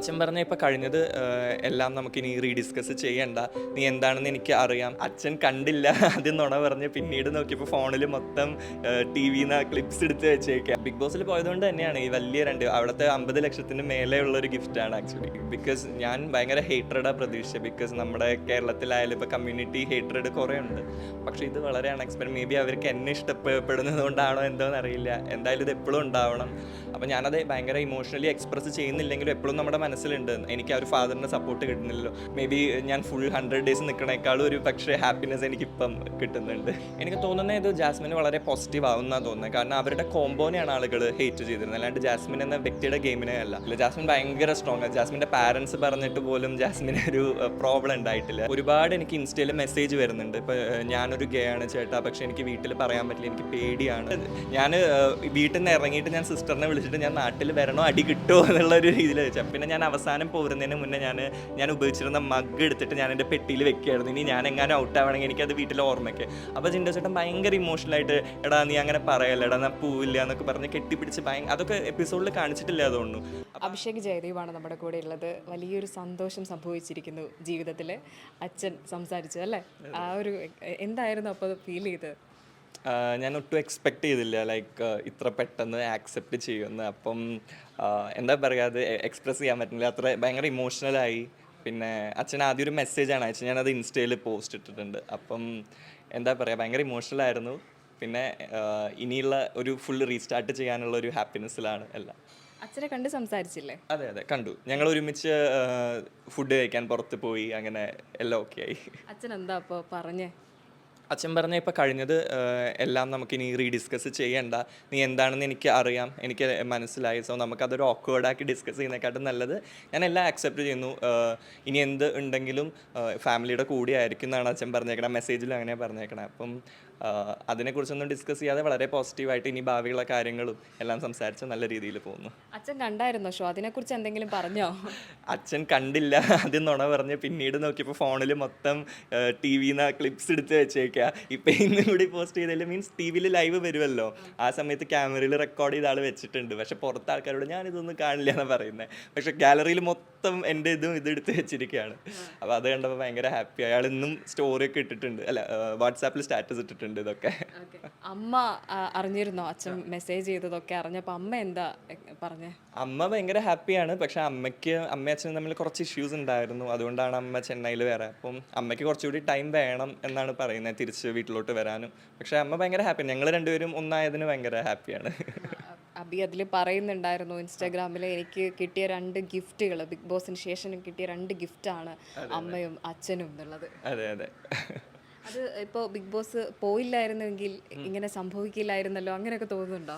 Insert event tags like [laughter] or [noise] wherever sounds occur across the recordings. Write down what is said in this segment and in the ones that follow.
അച്ഛൻ പറഞ്ഞ ഇപ്പൊ കഴിഞ്ഞത് എല്ലാം നമുക്ക് ഇനി റീഡിസ്കസ് ചെയ്യണ്ട. നീ എന്താണെന്ന് എനിക്ക് അറിയാം. അച്ഛൻ കണ്ടില്ല. [laughs] ആദ്യം നുണ പറഞ്ഞ് പിന്നീട് നോക്കിയപ്പോൾ ഫോണിൽ മൊത്തം ടി വിന്ന് ക്ലിപ്സ് എടുത്ത് വെച്ചേക്കാം. ബിഗ് ബോസിൽ പോയതുകൊണ്ട് തന്നെയാണ് ഈ വലിയ രണ്ട് അവിടുത്തെ അമ്പത് ലക്ഷത്തിന് മേലെ ഒരു ഗിഫ്റ്റാണ് ആക്ച്വലി ബിക്കോസ് ഞാൻ ഭയങ്കര ഹേറ്ററഡാണ് പ്രതീക്ഷിച്ചത് ബിക്കോസ് നമ്മുടെ കേരളത്തിലായാലും ഇപ്പോൾ കമ്മ്യൂണിറ്റി ഹേറ്ററഡ് കുറേ ഉണ്ട്. പക്ഷേ ഇത് വളരെ അൺഎക്സ്പെക്ട് മേ ബി അവർക്ക് എന്നെ ഇഷ്ടപ്പെടുന്നത് കൊണ്ടാണോ എന്തോന്ന് അറിയില്ല. എന്തായാലും ഇത് എപ്പോഴും ഉണ്ടാവണം. അപ്പോൾ ഞാനത് ഭയങ്കര ഇമോഷണലി എക്സ്പ്രസ് ചെയ്യുന്നില്ലെങ്കിലും എപ്പോഴും നമ്മുടെ മനസ്സിലുണ്ട്. എനിക്ക് ആ ഒരു ഫാദറിന്റെ സപ്പോർട്ട് കിട്ടുന്നില്ലല്ലോ. മേ ബി ഞാൻ ഫുൾ ഹൺഡ്രഡ് ഡേയ്സ് നിൽക്കണേക്കാളും ഒരു പക്ഷേ ഹാപ്പിനെസ് എനിക്കിപ്പം കിട്ടുന്നുണ്ട്. എനിക്ക് തോന്നുന്നത് ഇത് ജാസ്മിന് വളരെ പോസിറ്റീവ് ആവുന്നതാണ് തോന്നുന്നത് കാരണം അവരുടെ കോമ്പോനെയാണ് ആളുകൾ ഹേറ്റ് ചെയ്തിരുന്നത്. അല്ലാണ്ട് ജാസ്മിൻ എന്ന വ്യക്തിയുടെ ഗെയിമിനെ അല്ല. അല്ല ജാസ്മിൻ ഭയങ്കര സ്ട്രോങ് ആണ് ജാസ്മിന്റെ പാരൻസ് പറഞ്ഞിട്ട് പോലും ജാസ്മിന് ഒരു പ്രോബ്ലം ഉണ്ടായിട്ടില്ല. ഒരുപാട് എനിക്ക് ഇൻസ്റ്റയിൽ മെസ്സേജ് വരുന്നുണ്ട്. ഇപ്പോൾ ഞാനൊരു ഗേ ആണ് ചേട്ടാ. പക്ഷേ എനിക്ക് വീട്ടിൽ പറയാൻ പറ്റില്ല. എനിക്ക് പേടിയാണ്. ഞാൻ വീട്ടിൽ നിന്ന് ഇറങ്ങിയിട്ട് ഞാൻ സിസ്റ്ററിനെ വിളിച്ചിട്ട് ഞാൻ നാട്ടിൽ വരണോ? അടി കിട്ടുമോ എന്നുള്ള ഒരു രീതിയിൽ വെച്ചാൽ പിന്നെ ഞാൻ അവസാനം പോരുന്നതിന് മുന്നേ ഞാൻ ഞാൻ ഉപയോഗിച്ചിരുന്ന മഗ് എടുത്തിട്ട് ഞാൻ എന്റെ പെട്ടിയിൽ വെക്കുകയായിരുന്നു ഇനി ഞാൻ എങ്ങാനും ഔട്ട് ആവണമെങ്കിൽ അത് വീട്ടിൽ ഓർമ്മയ്ക്ക്. അപ്പോൾ ജിൻഡോ ചേട്ടൻ ഭയങ്കര ഇമോഷണലായിട്ട് എടാ നീ അങ്ങനെ പറയല്ല? എടാ ഞാൻ പോവില്ല എന്നൊക്കെ പറഞ്ഞ് കെട്ടിപ്പിടിച്ച് ഭയങ്കര അതൊക്കെ എപ്പിസോഡിൽ കാണിച്ചിട്ടില്ല അതുകൊണ്ടു. അഭിഷേക് ജയദേവാണ് നമ്മുടെ കൂടെ ഉള്ളത്. വലിയൊരു സന്തോഷം സംഭവിച്ചിരിക്കുന്നു ജീവിതത്തിൽ അച്ഛൻ സംസാരിച്ചു അല്ലേ? ആ ഒരു എന്തായിരുന്നു അപ്പോൾ ഫീൽ ചെയ്തത്? ഞാൻ ഒട്ടും എക്സ്പെക്ട് ചെയ്തില്ല ലൈക്ക് ഇത്ര പെട്ടെന്ന് ആക്സെപ്റ്റ് ചെയ്യുമെന്ന്. അപ്പം എന്താ പറയുക അത് എക്സ്പ്രസ് ചെയ്യാൻ പറ്റുന്നില്ല അത്ര ഭയങ്കര ഇമോഷണലായി പിന്നെ അച്ഛൻ ആദ്യം ഒരു മെസ്സേജാണ് അയച്ചത്. ഞാനത് ഇൻസ്റ്റയിൽ പോസ്റ്റ് ഇട്ടിട്ടുണ്ട്. അപ്പം എന്താ പറയുക ഭയങ്കര ഇമോഷണൽ ആയിരുന്നു. പിന്നെ ഇനിയുള്ള ഒരു ഫുൾ റീസ്റ്റാർട്ട് ചെയ്യാനുള്ള ഒരു ഹാപ്പിനെസ്സിലാണ് എല്ലാം. അച്ഛനെ കണ്ട് സംസാരിച്ചില്ലേ? അതെ അതെ. കണ്ടു. ഞങ്ങൾ ഒരുമിച്ച് ഫുഡ് കഴിക്കാൻ പുറത്ത് പോയി. അങ്ങനെ എല്ലാം ഓക്കെ ആയി. അച്ഛൻ എന്താ അപ്പോൾ പറഞ്ഞേ? അച്ഛൻ പറഞ്ഞ ഇപ്പം കഴിഞ്ഞത് എല്ലാം നമുക്കിനി റീഡിസ്കസ് ചെയ്യണ്ട. നീ എന്താണെന്ന് എനിക്ക് അറിയാം എനിക്ക് മനസ്സിലായി. സോ നമുക്കതൊരു ഓക്വേർഡാക്കി ഡിസ്കസ് ചെയ്യുന്നതിനെക്കാട്ടും നല്ലത് ഞാൻ എല്ലാം അക്സെപ്റ്റ് ചെയ്യുന്നു. ഇനി എന്ത് ഉണ്ടെങ്കിലും ഫാമിലിയുടെ കൂടെ ആയിരിക്കും എന്നാണ് അച്ഛൻ പറഞ്ഞേക്കണം. മെസ്സേജിൽ അങ്ങനെ പറഞ്ഞേക്കണം. അപ്പം അതിനെക്കുറിച്ചൊന്നും ഡിസ്കസ് ചെയ്യാതെ വളരെ പോസിറ്റീവായിട്ട് ഇനി ഭാവിയുള്ള കാര്യങ്ങളും എല്ലാം സംസാരിച്ച് നല്ല രീതിയിൽ പോകുന്നു. അച്ഛൻ കണ്ടായിരുന്നോ ഷോ അതിനെക്കുറിച്ച് എന്തെങ്കിലും പറഞ്ഞോ? അച്ഛൻ കണ്ടില്ല. ആദ്യം നുണ പറഞ്ഞ് പിന്നീട് നോക്കിയപ്പോൾ ഫോണിൽ മൊത്തം ടി വിന്ന് ക്ലിപ്സ് എടുത്ത് വെച്ചേക്കുക ഇപ്പം ഇന്നും കൂടി പോസ്റ്റ് ചെയ്തതിൽ മീൻസ് ടി വിയിൽ ലൈവ് വരുമല്ലോ ആ സമയത്ത് ക്യാമറയിൽ റെക്കോർഡ് ചെയ്ത ആൾ വെച്ചിട്ടുണ്ട്. പക്ഷെ പുറത്ത് ആൾക്കാരോട് ഞാൻ ഇതൊന്നും കാണില്ല എന്ന് പറയുന്നത് പക്ഷെ ഗാലറിയിൽ മൊത്തം എന്റെ ഇതും ഇതെടുത്ത് വെച്ചിരിക്കുകയാണ് അപ്പോൾ അത് കണ്ടപ്പോൾ ഭയങ്കര ഹാപ്പി അയാൾ ഇന്നും സ്റ്റോറി ഒക്കെ ഇട്ടിട്ടുണ്ട്. അല്ല വാട്സാപ്പിൽ സ്റ്റാറ്റസ് ഇട്ടിട്ടുണ്ട് ഇതൊക്കെ. അമ്മ അറിഞ്ഞിരുന്നോ? അച്ഛൻ മെസ്സേജ് ചെയ്തതൊക്കെ അറിഞ്ഞപ്പോൾ അമ്മ എന്താ പറഞ്ഞേ? അമ്മ ഭയങ്കര ഹാപ്പിയാണ് പക്ഷെ അമ്മയ്ക്ക് അമ്മ അച്ഛനും തമ്മിൽ കുറച്ച് ഇഷ്യൂസ് ഉണ്ടായിരുന്നു. അതുകൊണ്ടാണ് അമ്മ ചെന്നൈയിൽ വേറെ. അപ്പം അമ്മയ്ക്ക് കുറച്ചുകൂടി ടൈം വേണം എന്നാണ് പറയുന്നത് തിരിച്ച് വീട്ടിലോട്ട് വരാനും. പക്ഷെ അമ്മ ഭയങ്കര ഹാപ്പി ഞങ്ങൾ രണ്ടുപേരും ഒന്നായതിന് ഭയങ്കര ഹാപ്പിയാണ് അബി അതിൽ പറയുന്നുണ്ടായിരുന്നു ഇൻസ്റ്റാഗ്രാമിൽ എനിക്ക് കിട്ടിയ രണ്ട് ഗിഫ്റ്റുകൾ ബിഗ് ബോസിന് ശേഷം കിട്ടിയ രണ്ട് ഗിഫ്റ്റാണ് അമ്മയും അച്ഛനും എന്നുള്ളത്. അതെ അതെ. അത് ഇപ്പോൾ ബിഗ് ബോസ് പോയില്ലായിരുന്നെങ്കിൽ ഇങ്ങനെ സംഭവിക്കില്ലായിരുന്നല്ലോ അങ്ങനെയൊക്കെ തോന്നുന്നുണ്ടോ?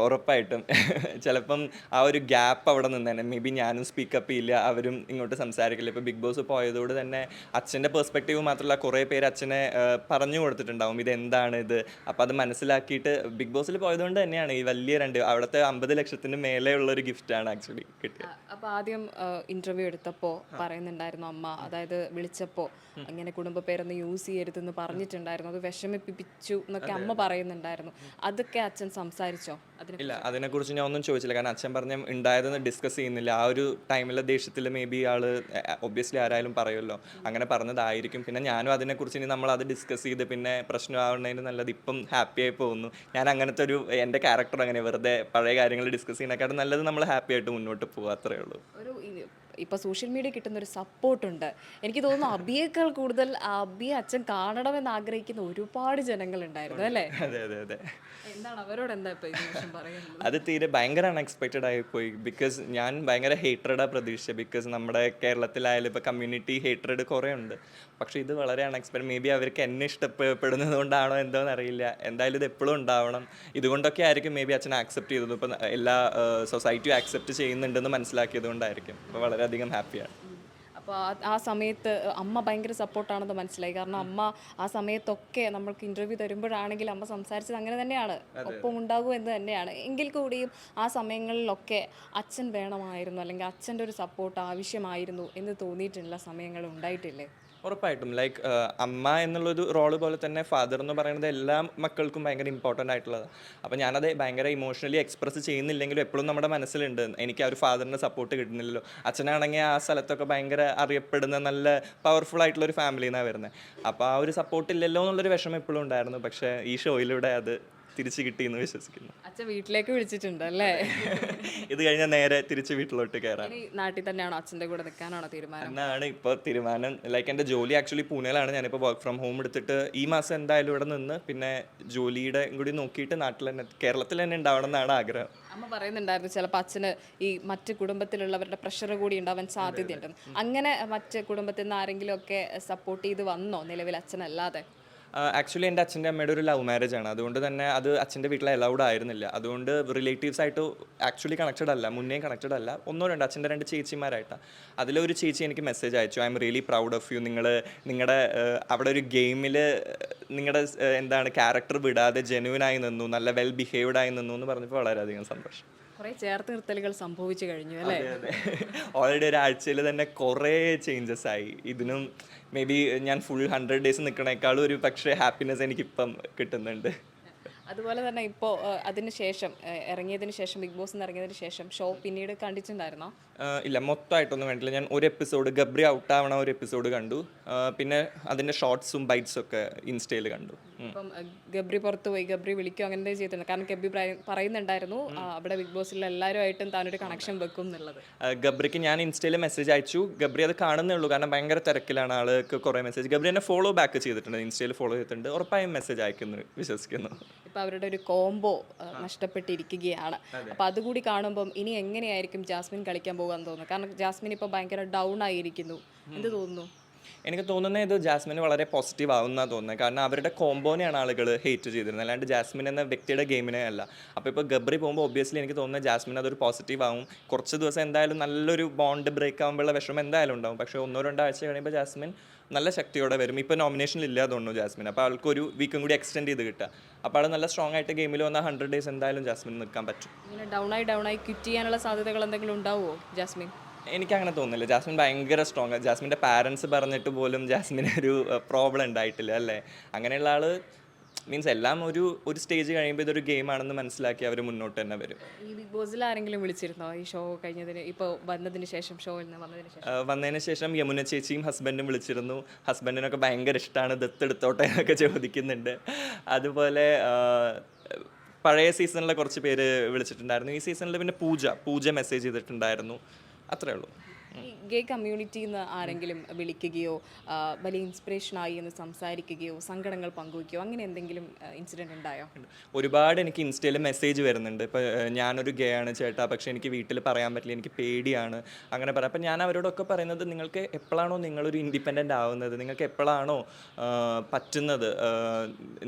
ഉറപ്പായിട്ടും. [laughs] ചിലപ്പം ആ ഒരു ഗ്യാപ്പ് അവിടെ നിന്നേനെ മേ ബി ഞാനും സ്പീക്കപ്പ് ഇല്ല അവരും ഇങ്ങോട്ട് സംസാരിക്കില്ല. ഇപ്പോൾ ബിഗ് ബോസ് പോയതോട് തന്നെ അച്ഛന്റെ പെർസ്പെക്റ്റീവ് മാത്രമല്ല കുറേ പേര് അച്ഛനെ പറഞ്ഞു കൊടുത്തിട്ടുണ്ടാവും ഇത് എന്താണ് ഇത്? അപ്പോൾ അത് മനസ്സിലാക്കിയിട്ട് ബിഗ് ബോസിൽ പോയതുകൊണ്ട് തന്നെയാണ് ഈ വലിയ രണ്ട് അവിടുത്തെ അമ്പത് ലക്ഷത്തിന് മേലെ ഉള്ള ഒരു ആണ് ആക്ച്വലി കിട്ടിയത്. അപ്പോൾ ആദ്യം ഇന്റർവ്യൂ എടുത്തപ്പോൾ പറയുന്നുണ്ടായിരുന്നു അമ്മ അതായത് വിളിച്ചപ്പോൾ അങ്ങനെ കുടുംബ പേരൊന്ന് യൂസ് ചെയ്യരുതെന്ന് പറഞ്ഞിട്ടുണ്ടായിരുന്നു. അത് വിഷമിപ്പിച്ചു എന്നൊക്കെ അമ്മ പറയുന്നുണ്ടായിരുന്നു. അതൊക്കെ അച്ഛൻ സംസാരിച്ചോ ഇല്ല അതിനെക്കുറിച്ച് ഞാൻ ഒന്നും ചോദിച്ചില്ല. കാരണം അച്ഛൻ പറഞ്ഞ ഉണ്ടായതെന്ന് ഡിസ്കസ് ചെയ്യുന്നില്ല. ആ ഒരു ടൈമിലെ ദേഷ്യത്തിൽ മേ ബി ആൾ ഒബ്വിയസ്ലി ആരായാലും പറയുമല്ലോ. അങ്ങനെ പറഞ്ഞതായിരിക്കും. പിന്നെ ഞാനും അതിനെക്കുറിച്ച് ഇനി നമ്മൾ അത് ഡിസ്കസ് ചെയ്ത് പിന്നെ പ്രശ്നമാവുന്നതിന് നല്ലത് ഇപ്പം ഹാപ്പി ആയി പോകുന്നു. ഞാൻ അങ്ങനത്തെ ഒരു എന്റെ ക്യാരക്ടർ അങ്ങനെ വെറുതെ പഴയ കാര്യങ്ങൾ ഡിസ്കസ് ചെയ്യുന്നതിനെക്കാട്ടും നല്ലത് നമ്മൾ ഹാപ്പി ആയിട്ട് മുന്നോട്ട് പോകുക അത്രേ ഉള്ളൂ. ഒരു ഇപ്പോൾ സോഷ്യൽ മീഡിയ കിട്ടുന്ന ഒരു സപ്പോർട്ടുണ്ട്. എനിക്ക് തോന്നുന്നു അബിയേക്കാൾ കൂടുതൽ അബിയെ അച്ഛൻ കാണണമെന്ന് ആഗ്രഹിക്കുന്ന ഒരുപാട് ജനങ്ങളുണ്ടായിരുന്നു അല്ലേ? അതെ അതെ അതെ എന്താണ് അവരോട് എന്താ അത് തീരെ ഭയങ്കര അൺഎക്സ്പെക്റ്റഡ് ആയി പോയി. ബിക്കോസ് ഞാൻ ഭയങ്കര ഹേറ്റഡാ പ്രതീക്ഷിച്ചത് ബിക്കോസ് നമ്മുടെ കേരളത്തിലായാലും ഇപ്പോൾ കമ്മ്യൂണിറ്റി ഹേറ്റഡ് കുറേ ഉണ്ട്. പക്ഷെ ഇത് വളരെ അൺഎക്സ്പെക്ട് മേ ബി അവർക്ക് എന്നെ ഇഷ്ടപ്പെടുന്നത് കൊണ്ടാണോ എന്തോന്ന് അറിയില്ല. എന്തായാലും ഇത് എപ്പോഴും ഉണ്ടാവണം. ഇതുകൊണ്ടൊക്കെ ആയിരിക്കും മേ ബി അച്ഛൻ ആക്സെപ്റ്റ് ചെയ്തത്. ഇപ്പം എല്ലാ സൊസൈറ്റിയും ആക്സെപ്റ്റ് ചെയ്യുന്നുണ്ടെന്ന് മനസ്സിലാക്കിയത് കൊണ്ടായിരിക്കും. അപ്പോൾ വളരെയധികം ഹാപ്പിയാണ് അപ്പോൾ ആ സമയത്ത് അമ്മ ഭയങ്കര സപ്പോർട്ടാണെന്ന് മനസ്സിലായി. കാരണം അമ്മ ആ സമയത്തൊക്കെ നമ്മൾക്ക് ഇന്റർവ്യൂ തരുമ്പോഴാണെങ്കിൽ അമ്മ സംസാരിച്ചത് അങ്ങനെ തന്നെയാണ്. ഒപ്പം ഉണ്ടാകും എന്ന് തന്നെയാണ്. എങ്കിൽ കൂടിയും ആ സമയങ്ങളിലൊക്കെ അച്ഛൻ വേണമായിരുന്നു അല്ലെങ്കിൽ അച്ഛന്റെ ഒരു സപ്പോർട്ട് ആവശ്യമായിരുന്നു എന്ന് തോന്നിയിട്ടുള്ള സമയങ്ങൾ ഉണ്ടായിട്ടില്ലേ? ഉറപ്പായിട്ടും. ലൈക്ക് അമ്മ എന്നുള്ളൊരു റോൾ പോലെ തന്നെ ഫാദർ എന്ന് പറയുന്നത് എല്ലാ മക്കൾക്കും ഭയങ്കര ഇമ്പോർട്ടന്റ് ആയിട്ടുള്ളതാണ് അപ്പോൾ ഞാനത് ഭയങ്കര ഇമോഷണലി എക്സ്പ്രസ് ചെയ്യുന്നില്ലെങ്കിലും എപ്പോഴും നമ്മുടെ മനസ്സിലുണ്ട്. എനിക്ക് ആ ഒരു ഫാദറിന്റെ സപ്പോർട്ട് കിട്ടുന്നില്ലല്ലോ. അച്ഛനാണെങ്കിൽ ആ സ്ഥലത്തൊക്കെ ഭയങ്കര അറിയപ്പെടുന്ന നല്ല പവർഫുൾ ആയിട്ടുള്ള ഒരു ഫാമിലിയിൽ വരുന്നത് അപ്പോൾ ആ ഒരു സപ്പോർട്ട് ഇല്ലല്ലോ എന്നുള്ളൊരു വിഷമം എപ്പോഴും ഉണ്ടായിരുന്നു. പക്ഷേ ഈ ഷോയിലൂടെ അത് തിരിച്ച് കിട്ടിയെന്ന് വിശ്വസിക്കുന്നു. അച്ഛൻ വീട്ടിലേക്ക് വിളിച്ചിട്ടുണ്ട് അല്ലേ? ഇത് കഴിഞ്ഞാൽ നേരെ തിരിച്ച് വീട്ടിലോട്ട് കയറാം. നാട്ടിൽ തന്നെയാണോ അച്ഛന്റെ കൂടെ നിൽക്കാനാണോ തീരുമാനം? എന്നാണ് ഇപ്പോൾ തീരുമാനം. ലൈക്ക് എന്റെ ജോലി ആക്ച്വലി പൂനെയിലാണ്. ഞാനിപ്പോൾ വർക്ക് ഫ്രം ഹോം എടുത്തിട്ട് ഈ മാസം എന്തായാലും ഇവിടെ നിന്ന് പിന്നെ ജോലിയുടെ കൂടി നോക്കിയിട്ട് നാട്ടിൽ തന്നെ കേരളത്തിൽ തന്നെ ഉണ്ടാവണം എന്നാണ് ആഗ്രഹം. അമ്മ പറയുന്നുണ്ടായിരുന്നു ചിലപ്പോൾ അച്ഛന് ഈ മറ്റ് കുടുംബത്തിലുള്ളവരുടെ പ്രഷർ കൂടി ഉണ്ടാവാൻ സാധ്യതയുണ്ട്. അങ്ങനെ മറ്റ് കുടുംബത്തിൽ നിന്ന് ആരെങ്കിലും ഒക്കെ സപ്പോർട്ട് ചെയ്ത് വന്നോ നിലവിൽ അച്ഛനല്ലാതെ? ആക്ച്വലി എന്റെ അച്ഛന്റെ അമ്മയുടെ ഒരു ലവ് മാരേജ് ആണ്. അതുകൊണ്ട് തന്നെ അത് അച്ഛന്റെ വീട്ടിൽ അലൗഡ് ആയിരുന്നില്ല. അതുകൊണ്ട് റിലേറ്റീവ്സ് ആയിട്ട് ആക്ച്വലി കണക്റ്റഡ് അല്ല. മുന്നേ കണക്റ്റഡ് അല്ല. ഒന്നോ രണ്ടോ അച്ഛന്റെ രണ്ട് ചേച്ചിമാരായിട്ടാണ് അതിലൊരു ചേച്ചി എനിക്ക് മെസ്സേജ് അയച്ചു. I'm really proud of you നിങ്ങൾ നിങ്ങളുടെ അവിടെ ഒരു ഗെയിമിൽ നിങ്ങളുടെ എന്താണ് ക്യാരക്ടർ വിടാതെ ജെനുവിനായി നിന്നു. നല്ല വെൽ ബിഹേവ്ഡ് ആയി നിന്നു എന്ന് പറഞ്ഞപ്പോൾ വളരെയധികം സന്തോഷം. കുറേ ചേർത്ത് നിർത്തലുകൾ സംഭവിച്ചു കഴിഞ്ഞു അല്ലേ? ഓൾറെഡി ഒരാഴ്ചയിൽ തന്നെ കുറേ ചേഞ്ചസ് ആയി. ഇതിനും മേ ബി ഞാൻ ഫുൾ ഹൺഡ്രഡ് ഡേയ്സ് നിൽക്കണേക്കാളും ഒരു പക്ഷേ ഹാപ്പിനെസ് എനിക്കിപ്പം കിട്ടുന്നുണ്ട്. അതുപോലെ തന്നെ ഇപ്പോൾ അതിന് ശേഷം ഇറങ്ങിയതിന് ശേഷം ബിഗ് ബോസ് ഇറങ്ങിയതിന് ശേഷം ഷോ പിന്നീട് കണ്ടിട്ടുണ്ടായിരുന്നോ? ഇല്ല മൊത്തമായിട്ടൊന്നും വേണ്ടില്ല ഞാൻ ഒരു എപ്പിസോഡ് ഗബ്രി ഔട്ട് ആവണ ഒരു എപ്പിസോഡ് കണ്ടു. പിന്നെ അതിന്റെ ഷോർട്സും ബൈറ്റ്സും ഒക്കെ ഇൻസ്റ്റയിൽ കണ്ടു. അപ്പം ഗബ്രി പുറത്ത് പോയി ഗബ്രി വിളിക്കും അങ്ങനെ ചെയ്തിട്ടുണ്ട് കാരണം ഗബ്രി പറയുന്നുണ്ടായിരുന്നു. അവിടെ ബിഗ് ബോസിൽ എല്ലാവരുമായിട്ടും താനൊരു കണക്ഷൻ വെക്കും എന്നുള്ളത്. ഗബ്രിക്ക് ഞാൻ ഇൻസ്റ്റയിൽ മെസ്സേജ് അയച്ചു. ഗബ്രി അത് കാണുന്നേ ഉള്ളൂ. കാരണം ഭയങ്കര തിരക്കിലാണ് ആൾക്ക് കുറേ മെസ്സേജ് ഗബ്രി എന്നെ ഫോളോ ബാക്ക് ചെയ്തിട്ടുണ്ട്. ഇൻസ്റ്റയിൽ ഫോളോ ചെയ്തിട്ടുണ്ട്. ഉറപ്പായും മെസ്സേജ് അയക്കുന്നു വിശ്വസിക്കുന്നു. ഇപ്പൊ അവരുടെ ഒരു കോംബോ നഷ്ടപ്പെട്ടിരിക്കുകയാണ്. അപ്പൊ അതുകൂടി കാണുമ്പം ഇനി എങ്ങനെയായിരിക്കും ജാസ്മിൻ കളിക്കാൻ പോകാൻ തോന്നുന്നു. കാരണം ജാസ്മിൻ ഇപ്പൊ ഭയങ്കര ഡൗൺ ആയിരിക്കുന്നു. എന്ത് തോന്നുന്നു? എനിക്ക് തോന്നുന്നത് ഇത് ജാസ്മിന് വളരെ പോസിറ്റീവ് ആവുന്നതാണ് തോന്നുന്നത് കാരണം അവരുടെ കോമ്പോനെയാണ് ആളുകൾ ഹേറ്റ് ചെയ്തിരുന്നത്. അല്ലാണ്ട് ജാസ്മിൻ എന്ന വ്യക്തിയുടെ ഗെയിമിനെ അല്ല. അപ്പോൾ ഇപ്പോൾ ഗബ്രി പോകുമ്പോൾ ഒബ്വിയസ്ലി എനിക്ക് തോന്നുന്നത് ജാസ്മിൻ അതൊരു പോസിറ്റീവ് ആവും. കുറച്ച് ദിവസം എന്തായാലും നല്ലൊരു ബോണ്ട് ബ്രേക്ക് ആകുമ്പോഴുള്ള വിഷമം എന്തായാലും ഉണ്ടാവും. പക്ഷേ ഒന്നോ രണ്ടോ ആഴ്ച കഴിയുമ്പോൾ ജാസ്മിൻ നല്ല ശക്തിയോടെ വരും. ഇപ്പോൾ നോമിനേഷൻ ഇല്ല തോന്നുന്നു ജാസ്മിൻ അപ്പോൾ ആൾക്ക് ഒരു വീക്കും കൂടി എക്സ്റ്റെൻഡ് ചെയ്ത് കിട്ടുക. അപ്പോൾ ആൾ നല്ല സ്ട്രോങ് ആയിട്ട് ഗെയിമിൽ വന്നാൽ ഹൺഡ്രഡ് ഡേയ്സ് എന്തായാലും ജാസ്മിൻ നിൽക്കാൻ പറ്റും. ഇങ്ങനെ ഡൗൺ ആയി ഡൗൺ ആയി ക്വിറ്റ് ചെയ്യാനുള്ള സാധ്യതകൾ എന്തെങ്കിലും ഉണ്ടാവുമോ ജാസ്മിൻ? എനിക്ക് അങ്ങനെ തോന്നുന്നില്ല. ജാസ്മിൻ ഭയങ്കര സ്ട്രോങ് ജാസ്മിന്റെ പാരൻസ് പറഞ്ഞിട്ട് പോലും ജാസ്മിന് ഒരു പ്രോബ്ലം ഉണ്ടായിട്ടില്ല അല്ലേ? അങ്ങനെയുള്ള ആൾ മീൻസ് എല്ലാം ഒരു ഒരു സ്റ്റേജ് കഴിയുമ്പോൾ ഇതൊരു ഗെയിം ആണെന്ന് മനസ്സിലാക്കി അവർ മുന്നോട്ട് തന്നെ വരും. ഈ ബിഗ് ബോസിൽ ആരെങ്കിലും വിളിച്ചിരുന്നോ? ഈ ഷോ കഴിഞ്ഞതിന് ഇപ്പോൾ വന്നതിന് ശേഷം ഷോയിൽ നിന്ന് വന്നതിന് ശേഷം? വന്നതിന് ശേഷം യമുന ചേച്ചിയും ഹസ്ബൻഡും വിളിച്ചിരുന്നു. ഹസ്ബൻഡിനൊക്കെ ഭയങ്കര ഇഷ്ടമാണ് ദത്തെടുത്തോട്ടെ എന്നൊക്കെ ചോദിക്കുന്നുണ്ട്. അതുപോലെ പഴയ സീസണിലെ കുറച്ച് പേര് വിളിച്ചിട്ടുണ്ടായിരുന്നു. ഈ സീസണിൽ പിന്നെ പൂജ പൂജ മെസ്സേജ് ചെയ്തിട്ടുണ്ടായിരുന്നു. അത്രേ ഉള്ളൂ. ഈ ഗേ കമ്മ്യൂണിറ്റിയിൽ നിന്ന് ആരെങ്കിലും വിളിക്കുകയോ വലിയ ഇൻസ്പിറേഷനായി എന്ന് സംസാരിക്കുകയോ സങ്കടങ്ങൾ പങ്കുവയ്ക്കുകയോ അങ്ങനെ എന്തെങ്കിലും ഇൻസിഡന്റ് ഉണ്ടായോ? ഒരുപാട് എനിക്ക് ഇൻസ്റ്റയിൽ മെസ്സേജ് വരുന്നുണ്ട്. ഇപ്പോൾ ഞാനൊരു ഗേ ആണ് ചേട്ടാ പക്ഷേ എനിക്ക് വീട്ടിൽ പറയാൻ പറ്റില്ല എനിക്ക് പേടിയാണ് അങ്ങനെ പറയാം. അപ്പം ഞാൻ അവരോടൊക്കെ പറയുന്നത് നിങ്ങൾക്ക് എപ്പോഴാണോ നിങ്ങളൊരു ഇൻഡിപെൻഡന്റ് ആവുന്നത്? നിങ്ങൾക്ക് എപ്പോഴാണോ പറ്റുന്നത്?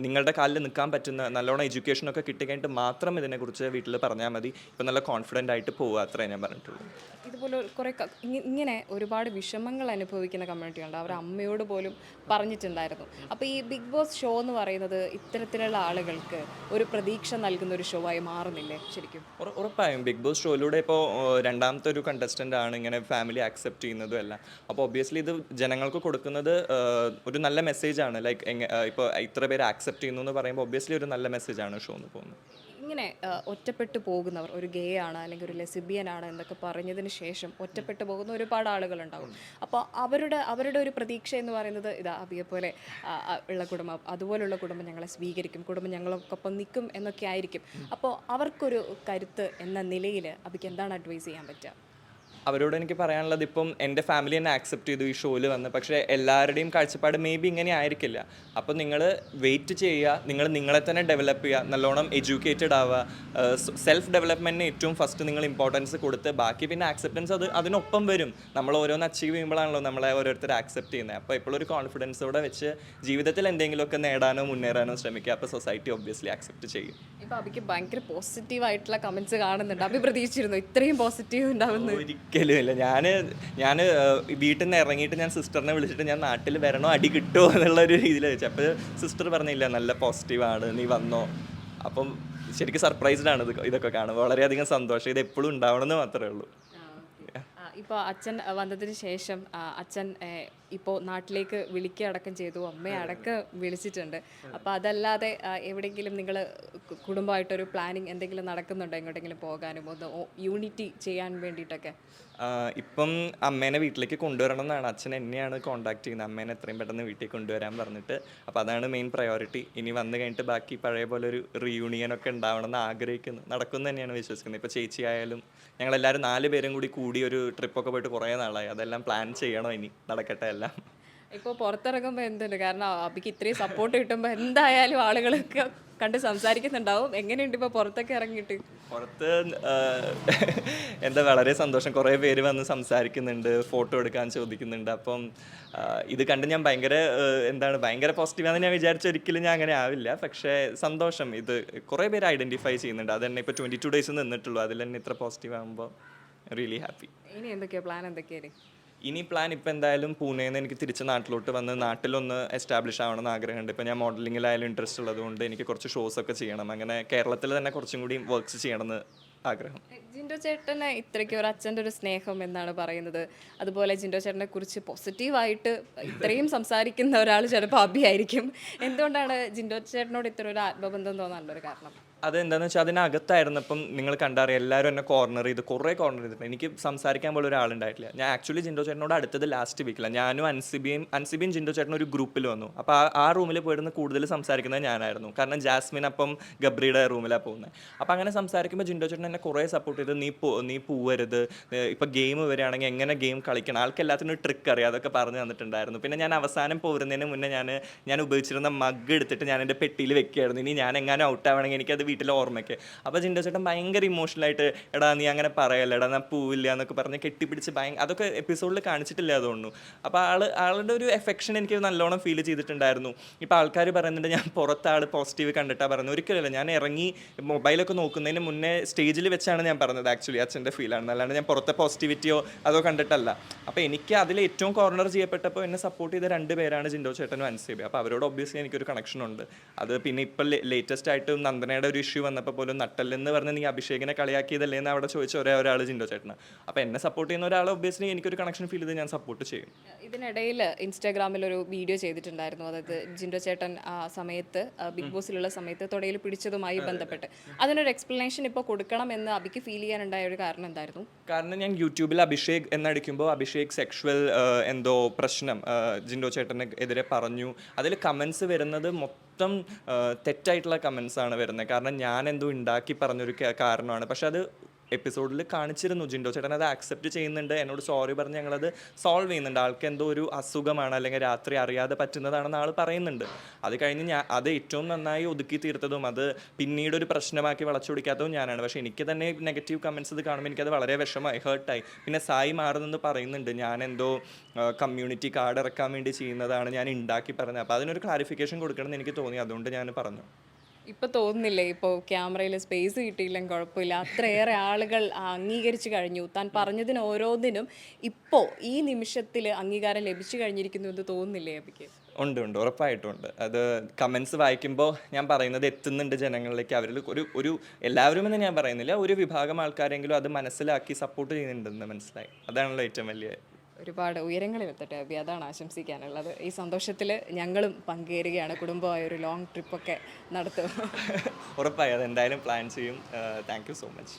നിങ്ങളുടെ കാലിൽ നിൽക്കാൻ പറ്റുന്ന നല്ലോണം എഡ്യൂക്കേഷനൊക്കെ കിട്ടിക്കഴിഞ്ഞിട്ട് മാത്രം ഇതിനെക്കുറിച്ച് വീട്ടിൽ പറഞ്ഞാൽ മതി. ഇപ്പം നല്ല കോൺഫിഡന്റ് ആയിട്ട് പോവുക അത്രേ ഞാൻ പറഞ്ഞിട്ടുള്ളൂ. ഇതുപോലെ കുറേ ഇങ്ങനെ ഒരുപാട് വിഷമങ്ങൾ അനുഭവിക്കുന്ന കമ്മ്യൂണിറ്റി ഉണ്ട്. അവർ അമ്മയോട് പോലും പറഞ്ഞിട്ടുണ്ടായിരുന്നു. അപ്പോൾ ഈ ബിഗ് ബോസ് ഷോ എന്ന് പറയുന്നത് ഇത്തരത്തിലുള്ള ആളുകൾക്ക് ഒരു പ്രതീക്ഷ നൽകുന്ന ഒരു ഷോ ആയി മാറുന്നില്ലേ ശരിക്കും? ഉറ- ഉറപ്പായും. ബിഗ് ബോസ് ഷോയിലൂടെ ഇപ്പോൾ രണ്ടാമത്തെ ഒരു കണ്ടസ്റ്റന്റ് ആണ് ഇങ്ങനെ ഫാമിലി ആക്സെപ്റ്റ് ചെയ്യുന്നതും എല്ലാം. അപ്പോൾ ഒബ്വിയസ്ലി ഇത് ജനങ്ങൾക്ക് കൊടുക്കുന്നത് ഒരു നല്ല മെസ്സേജ് ആണ്. ലൈക്ക് ഇപ്പോൾ ഇത്ര പേര് ആക്സെപ്റ്റ് ചെയ്യുന്നു എന്ന് പറയുമ്പോൾ ഒബ്വിയസ്ലി ഒരു നല്ല മെസ്സേജ് ആണ് ഷോ എന്ന് പോകുന്നത്. ഇങ്ങനെ ഒറ്റപ്പെട്ടു പോകുന്നവർ ഒരു ഗേ ആണ് അല്ലെങ്കിൽ ഒരു ലെസിബിയൻ ആണ് എന്നൊക്കെ പറഞ്ഞതിന് ശേഷം ഒറ്റപ്പെട്ടു പോകുന്ന ഒരുപാട് ആളുകളുണ്ടാവും. അപ്പോൾ അവരുടെ അവരുടെ ഒരു പ്രതീക്ഷ എന്ന് പറയുന്നത് ഇതാ അബിയെ പോലെ ഉള്ള കുടുംബം അതുപോലുള്ള കുടുംബം ഞങ്ങളെ സ്വീകരിക്കും കുടുംബം ഞങ്ങൾക്കൊപ്പം നിൽക്കും എന്നൊക്കെ ആയിരിക്കും. അപ്പോൾ അവർക്കൊരു കരുത്ത് എന്ന നിലയിൽ അബിക്ക് എന്താണ് അഡ്വൈസ് ചെയ്യാൻ പറ്റുക? അവരോട് എനിക്ക് പറയാനുള്ളത് ഇപ്പം എന്റെ ഫാമിലി തന്നെ ആക്സെപ്റ്റ് ചെയ്തു ഈ ഷോയിൽ വന്ന്. പക്ഷേ എല്ലാവരുടെയും കാഴ്ചപ്പാട് മേ ബി ഇങ്ങനെ ആയിരിക്കില്ല. അപ്പോൾ നിങ്ങൾ വെയിറ്റ് ചെയ്യുക നിങ്ങൾ നിങ്ങളെ തന്നെ ഡെവലപ്പ് ചെയ്യുക നല്ലോണം എഡ്യൂക്കേറ്റഡ് ആവുക. സെൽഫ് ഡെവലപ്മെന്റിന് ഏറ്റവും ഫസ്റ്റ് നിങ്ങൾ ഇമ്പോർട്ടൻസ് കൊടുത്ത് ബാക്കി പിന്നെ ആക്സെപ്റ്റൻസ് അത് അതിനൊപ്പം വരും. നമ്മൾ ഓരോന്ന് അച്ചീവ് ചെയ്യുമ്പോഴാണല്ലോ നമ്മളെ ഓരോരുത്തർ ആക്സെപ്റ്റ് ചെയ്യുന്നത്. അപ്പോൾ ഇപ്പോഴൊരു ഒരു കോൺഫിഡൻസോടെ വെച്ച് ജീവിതത്തിൽ എന്തെങ്കിലുമൊക്കെ നേടാനോ മുന്നേറാനോ ശ്രമിക്കുക. അപ്പോൾ സൊസൈറ്റി ഒബ്വിയസ്ലി ആക്സെപ്റ്റ് ചെയ്യും. ഇപ്പോൾ അവയ്ക്ക് ഭയങ്കര പോസിറ്റീവ് ആയിട്ടുള്ള കമൻസ് കാണുന്നുണ്ട്. അഭി പ്രതീക്ഷിച്ചിരുന്നു ഇത്രയും പോസിറ്റീവ് ഉണ്ടാവുന്നു ഒരിക്കലും ഞാൻ ഞാൻ വീട്ടിൽ നിന്ന് ഇറങ്ങിയിട്ട് ഞാൻ സിസ്റ്ററിനെ വിളിച്ചിട്ട് ഞാൻ നാട്ടിൽ വരണോ അടി കിട്ടുമോ എന്നുള്ള ഒരു രീതിയിൽ വെച്ചു. അപ്പോൾ സിസ്റ്റർ പറഞ്ഞില്ല നല്ല പോസിറ്റീവാണ് നീ വന്നോ. അപ്പം ശരിക്കും സർപ്രൈസ്ഡ് ആണ് ഇത് ഇതൊക്കെ കാണുമ്പോൾ വളരെയധികം സന്തോഷം. ഇത് എപ്പോഴും ഉണ്ടാവണമെന്ന് മാത്രമേ ഉള്ളൂ. ഇപ്പോൾ അച്ഛൻ വന്നതിന് ശേഷം അച്ഛൻ ഇപ്പോൾ നാട്ടിലേക്ക് വിളിക്കുക അടക്കം ചെയ്തു. അമ്മയെ അടക്കം വിളിച്ചിട്ടുണ്ട്. അപ്പോൾ അതല്ലാതെ എവിടെയെങ്കിലും നിങ്ങൾ കുടുംബമായിട്ടൊരു പ്ലാനിങ് എന്തെങ്കിലും നടക്കുന്നുണ്ടോ? എങ്ങോട്ടെങ്കിലും പോകാനും ഒന്ന് യൂണിറ്റി ചെയ്യാൻ വേണ്ടിയിട്ടൊക്കെ. ഇപ്പം അമ്മേനെ വീട്ടിലേക്ക് കൊണ്ടുവരണം എന്നാണ്. അച്ഛൻ എന്നെയാണ് കോണ്ടാക്ട് ചെയ്യുന്നത്. അമ്മേനെ എത്രയും പെട്ടെന്ന് വീട്ടിൽ കൊണ്ടുവരാൻ പറഞ്ഞിട്ട്. അപ്പോൾ അതാണ് മെയിൻ പ്രയോറിറ്റി ഇനി വന്നു കഴിഞ്ഞിട്ട് ബാക്കി പഴയ പോലെ ഒരു റിയൂണിയൻ ഒക്കെ ഉണ്ടാവണം എന്ന് ആഗ്രഹിക്കുന്നു. നടക്കും തന്നെയാണ് വിശ്വസിക്കുന്നത്. ഇപ്പോൾ ചേച്ചി ആയാലും ഞങ്ങളെല്ലാവരും നാല് പേരും കൂടി കൂടി ഒരു ട്രിപ്പൊക്കെ പോയിട്ട് കുറേ നാളായി. അതെല്ലാം പ്ലാൻ ചെയ്യണം ഇനി. നടക്കട്ടെ എല്ലാം. ഇപ്പോൾ പുറത്തിറങ്ങുമ്പോൾ എന്തുണ്ട്? കാരണം അബിക്ക് ഇത്രയും സപ്പോർട്ട് കിട്ടുമ്പോൾ എന്തായാലും ആളുകളൊക്കെ കണ്ട് സംസാരിക്കുന്നുണ്ടാവും. എങ്ങനെയുണ്ട് ഇപ്പോൾ പുറത്തൊക്കെ ഇറങ്ങിയിട്ട്? പുറത്ത് എന്താ വളരെ സന്തോഷം. കുറേ പേര് വന്ന് സംസാരിക്കുന്നുണ്ട് ഫോട്ടോ എടുക്കാൻ ചോദിക്കുന്നുണ്ട്. അപ്പം ഇത് കണ്ട് ഞാൻ ഭയങ്കര എന്താണ് ഭയങ്കര പോസിറ്റീവാന്ന് ഞാൻ വിചാരിച്ച ഒരിക്കലും ഞാൻ അങ്ങനെ ആവില്ല. പക്ഷേ സന്തോഷം ഇത്. കുറേ പേര് ഐഡന്റിഫൈ ചെയ്യുന്നുണ്ട്. അത് തന്നെ ഇപ്പോൾ ട്വന്റി ടു ഡേയ്സ് നിന്നിട്ടുള്ളൂ. അതിൽ തന്നെ ഇത്ര പോസിറ്റീവ് ആകുമ്പോൾ റിയലി ഹാപ്പി ഇനി എന്തൊക്കെയാണ് പ്ലാൻ എന്തൊക്കെയാണ് ഇനി പ്ലാൻ ഇപ്പം എന്തായാലും പൂനെയിൽ നിന്ന് എനിക്ക് തിരിച്ച് നാട്ടിലോട്ട് വന്ന് നാട്ടിലൊന്ന് എസ്റ്റാബ്ലിഷ് ആവണം ആവണമെന്ന് ആഗ്രഹമുണ്ട്. ഇപ്പം ഞാൻ മോഡലിങ്ങിലായാലും ഇൻട്രസ്റ്റ് ഉള്ളതുകൊണ്ട് എനിക്ക് കുറച്ച് ഷോസ് ഒക്കെ ചെയ്യണം. അങ്ങനെ കേരളത്തിൽ തന്നെ കുറച്ചും കൂടി വർക്ക്സ് ചെയ്യണമെന്ന് ആഗ്രഹം. ജിൻഡോ ചേട്ടന് ഇത്രയ്ക്ക് ഒരു അച്ഛന്റെ ഒരു സ്നേഹം എന്നാണ് പറയുന്നത്. അതുപോലെ ജിൻഡോ ചേട്ടനെ കുറിച്ച് പോസിറ്റീവായിട്ട് ഇത്രയും സംസാരിക്കുന്ന ഒരാൾ ചിലപ്പോൾ അഭിയായിരിക്കും എന്തുകൊണ്ടാണ് ജിൻഡോ ചേട്ടനോട് ഇത്ര ഒരു ആത്മബന്ധം തോന്നാനുള്ളൊരു കാരണം? അതെന്താന്ന് വെച്ചാൽ അതിനകത്തായിരുന്നപ്പം നിങ്ങൾ കണ്ടറിയാം എല്ലാവരും എന്നെ കോർണർ ചെയ്ത് കുറേ കോർണർ ചെയ്തിട്ടുണ്ട്. എനിക്ക് സംസാരിക്കാൻ പോലും ഒരാളുണ്ടായിട്ടില്ല. ഞാൻ ആക്ച്വലി ജിൻഡോ ചേട്ടനോട് അടുത്തത് ലാസ്റ്റ് വീക്കിലാണ് ഞാനും അൻസിബിയും അൻസിബിയും ജിൻഡോ ചേട്ടനും ഒരു ഗ്രൂപ്പിൽ വന്നു. അപ്പോൾ ആ ആ റൂമിൽ പോയിരുന്ന് കൂടുതൽ സംസാരിക്കുന്നത് ഞാനായിരുന്നു. കാരണം ജാസ്മിൻ അപ്പം ഗബ്രിയുടെ റൂമിലാണ് പോകുന്നത് അപ്പോൾ അങ്ങനെ സംസാരിക്കുമ്പോൾ ജിൻഡോ ചേട്ടൻ എന്നെ കുറേ സപ്പോർട്ട് ചെയ്ത് നീ പോ നീ പോവരുത്. ഇപ്പോൾ ഗെയിം വരികയാണെങ്കിൽ എങ്ങനെ ഗെയിം കളിക്കണം? ആൾക്ക് എല്ലാത്തിനും ട്രിക്ക് അറിയാം. അതൊക്കെ പറഞ്ഞു തന്നിട്ടുണ്ടായിരുന്നു. പിന്നെ ഞാൻ അവസാനം പോരുന്നതിന് മുന്നേ ഞാൻ ഞാൻ ഉപയോഗിച്ചിരുന്ന മഗ് എടുത്തിട്ട് ഞാൻ എന്റെ പെട്ടിയിൽ വെക്കുകയായിരുന്നു ഇനി ഞാൻ എങ്ങനെ ഔട്ട് ആവണമെങ്കിൽ എനിക്കത് വീട്ടിൽ ഓർമ്മയ്ക്ക്. അപ്പോൾ ജിൻഡോ ചേട്ടൻ ഭയങ്കര ഇമോഷണലായിട്ട് എടാ നീ അങ്ങനെ പറയല്ല എടാ ഞാൻ പോവില്ല എന്നൊക്കെ പറഞ്ഞ് കെട്ടിപ്പിടിച്ച് ഭയങ്കര അതൊക്കെ എപ്പിസോഡിൽ കാണിച്ചിട്ടില്ല അതുകൊണ്ടു അപ്പോൾ ആൾ ആളുടെ ഒരു എഫെക്ഷൻ എനിക്ക് നല്ലോണം ഫീൽ ചെയ്തിട്ടുണ്ടായിരുന്നു. ഇപ്പോൾ ആൾക്കാർ പറയുന്നുണ്ട് ഞാൻ പുറത്ത് ആൾ പോസിറ്റീവ് കണ്ടിട്ടാണ് പറയുന്നത് ഒരിക്കലല്ല ഞാൻ ഇറങ്ങി മൊബൈലൊക്കെ നോക്കുന്നതിന് മുന്നേ സ്റ്റേജിൽ വെച്ചാണ് ഞാൻ പറഞ്ഞത്. ആക്ച്വലി അച്ഛന്റെ ഫീലാണ് അല്ലാണ്ട് ഞാൻ പുറത്തെ പോസിറ്റിവിറ്റിയോ അതോ കണ്ടിട്ടല്ല. അപ്പോൾ എനിക്ക് അതിൽ ഏറ്റവും കോർണർ ചെയ്യപ്പെട്ടപ്പോൾ എന്നെ സപ്പോർട്ട് ചെയ്ത രണ്ട് പേരാണ് ജിൻഡോ ചേട്ടനും അൻസേബി. അപ്പോൾ അവരോട് ഒബ്വിയസ്ലി എനിക്കൊരു കണക്ഷൻ ഉണ്ട്. അത് പിന്നെ ഇപ്പം ലേറ്റസ്റ്റ് ആയിട്ട് നന്ദനയുടെ ഒരു ഇഷ്യൂ വന്നപ്പോൾ പോലും നട്ടല്ലെന്ന് പറഞ്ഞ് നീ അഭിഷേകിനെ കളിയാക്കിയതല്ലേ എന്ന് അവിടെ ചോദിച്ച ഒരേ ഒരാൾ ജിൻഡോ ചേട്ടന്. അപ്പോൾ എന്നെ സപ്പോർട്ട് ചെയ്യുന്ന ഒരാൾ ഒബ്വിയസ്ലി എനിക്കൊരു കണക്ഷൻ ഫീൽ ചെയ്ത് ഞാൻ സപ്പോർട്ട് ചെയ്യും. ഇതിനിടയിൽ ഇൻസ്റ്റാഗ്രാമിൽ ഒരു വീഡിയോ ചെയ്തിട്ടുണ്ടായിരുന്നു. അതായത് ജിൻഡോ ചേട്ടൻ ആ സമയത്ത് ബിഗ് ബോസിലുള്ള സമയത്ത് തൊടയിൽ പിടിച്ചതുമായി ബന്ധപ്പെട്ട്. അതിനൊരു എക്സ്പ്ലനേഷൻ ഇപ്പോൾ കൊടുക്കണം എന്ന് അബിക്ക് ഫീൽ ചെയ്യാനുണ്ടായ ഒരു കാരണം എന്തായിരുന്നു? കാരണം ഞാൻ യൂട്യൂബിൽ അഭിഷേക് എന്നടിക്കുമ്പോൾ അഭിഷേക് സെക്ഷുവൽ എന്തോ പ്രശ്നം ജിൻഡോ ചേട്ടന് എതിരെ പറഞ്ഞു. അതിൽ കമൻസ് വരുന്നത് മൊത്തം ആ, തെറ്റായിട്ടുള്ള ആണ് വരുന്നത്. കാരണം ഞാൻ എന്തോ ഉണ്ടാക്കി പറഞ്ഞൊരു കാരണമാണ്. പക്ഷെ അത് എപ്പിസോഡിൽ കാണിച്ചിരുന്നു ജിൻഡോ. ചേട്ടൻ അത് ആക്സെപ്റ്റ് ചെയ്യുന്നുണ്ട്. എന്നോട് സോറി പറഞ്ഞ് ഞങ്ങളത് സോൾവ് ചെയ്യുന്നുണ്ട്. ആൾക്ക് എന്തോ ഒരു അസുഖമാണ് അല്ലെങ്കിൽ രാത്രി അറിയാതെ പറ്റുന്നതാണെന്ന് ആൾ പറയുന്നുണ്ട്. അത് കഴിഞ്ഞ് ഞാൻ അത് ഏറ്റവും നന്നായി ഒതുക്കി തീർത്തതും അത് പിന്നീട് ഒരു പ്രശ്നമാക്കി വളച്ചൊടിക്കാത്തതും ഞാനാണ്. പക്ഷേ എനിക്ക് തന്നെ നെഗറ്റീവ് കമൻസ് ഇത് കാണുമ്പോൾ എനിക്കത് വളരെ വിഷമമായി ഹേർട്ടായി പിന്നെ സായി മാറുന്നെന്ന് പറയുന്നുണ്ട്. ഞാൻ എന്തോ കമ്മ്യൂണിറ്റി കാർഡ് ഇറക്കാൻ വേണ്ടി ചെയ്യുന്നതാണ് ഞാൻ ഉണ്ടാക്കി പറഞ്ഞത്. അപ്പോൾ അതിനൊരു ക്ലാരിഫിക്കേഷൻ കൊടുക്കണം എന്ന് എനിക്ക് തോന്നി. അതുകൊണ്ട് ഞാൻ പറഞ്ഞു. ഇപ്പൊ തോന്നുന്നില്ലേ ഇപ്പോൾ ക്യാമറയിൽ സ്പേസ് കിട്ടിയില്ലെങ്കിൽ കുഴപ്പമില്ല. അത്രയേറെ ആളുകൾ അംഗീകരിച്ചു കഴിഞ്ഞു. താൻ പറഞ്ഞതിന് ഓരോന്നിനും ഇപ്പോ ഈ നിമിഷത്തിൽ അംഗീകാരം ലഭിച്ചു കഴിഞ്ഞിരിക്കുന്നു എന്ന് തോന്നുന്നില്ലേ അബിക്ക്? ഉണ്ട് ഉണ്ട്. ഉറപ്പായിട്ടുണ്ട് അത് കമൻസ് വായിക്കുമ്പോൾ ഞാൻ പറയുന്നത് എത്തുന്നുണ്ട് ജനങ്ങളിലേക്ക്. അവരിൽ ഒരു ഒരു എല്ലാവരും എന്ന് ഞാൻ പറയുന്നില്ല ഒരു വിഭാഗം ആൾക്കാരെങ്കിലും അത് മനസ്സിലാക്കി സപ്പോർട്ട് ചെയ്യുന്നുണ്ടെന്ന് മനസ്സിലായി. അതാണല്ലോ ഏറ്റവും വലിയ ഒരുപാട് ഉയരങ്ങളിൽ എത്തട്ടെ അബി അതാണ് ആശംസിക്കാനുള്ളത്. ഈ സന്തോഷത്തിൽ ഞങ്ങളും പങ്കുചേരുകയാണ് കുടുംബമായ ഒരു ലോങ് ട്രിപ്പൊക്കെ നടത്തും. [laughs] ഉറപ്പായി. അത് എന്തായാലും പ്ലാൻ ചെയ്യും താങ്ക് സോ മച്ച്